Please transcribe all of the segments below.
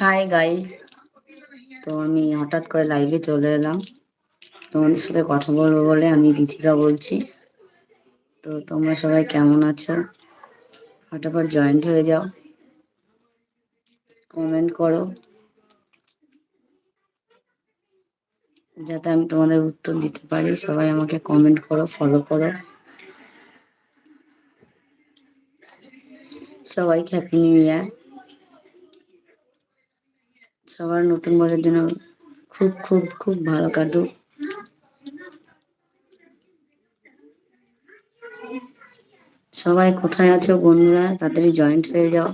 Hi guys তো আমি হঠাৎ করে লাইভে চলে এলাম। তোমাদের সাথে কথা বলব বলে আমি বিথিকা বলছি। তো তোমরা সবাই কেমন আছো? ফটাফট জয়েন্ট হয়ে যাও। কমেন্ট করো। যাতে আমি তোমাদের উত্তর দিতে পারি। সবাই আমাকে কমেন্ট করো ফলো করো। সবাইকে হ্যাপি নিউ ইয়ার সবার নতুন বছর জন্য খুব খুব খুব ভালো কাটুক। সবাই কোথায় আছো বন্ধুরা? তাড়াতাড়ি জয়েন্ট হয়ে যাও।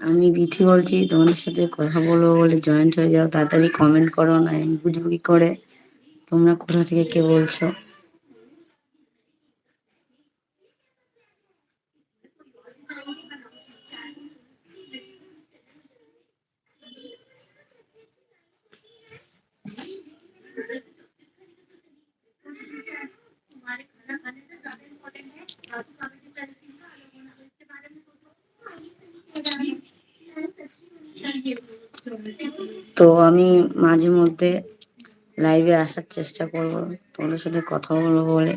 আমি বিথি বলছি, তোমাদের সাথে কথা বলব বলে জয়েন্ট হয়ে যাও। তাড়াতাড়ি কমেন্ট করো, না বুঝবি করে? তোমরা কোথা থেকে কে বলছো? তো আমি মাঝে মধ্যে লাইভে আসার চেষ্টা করব, তোমাদের সাথে কথা বলব বলে।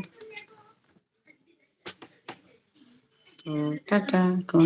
তো টাটা, এখন।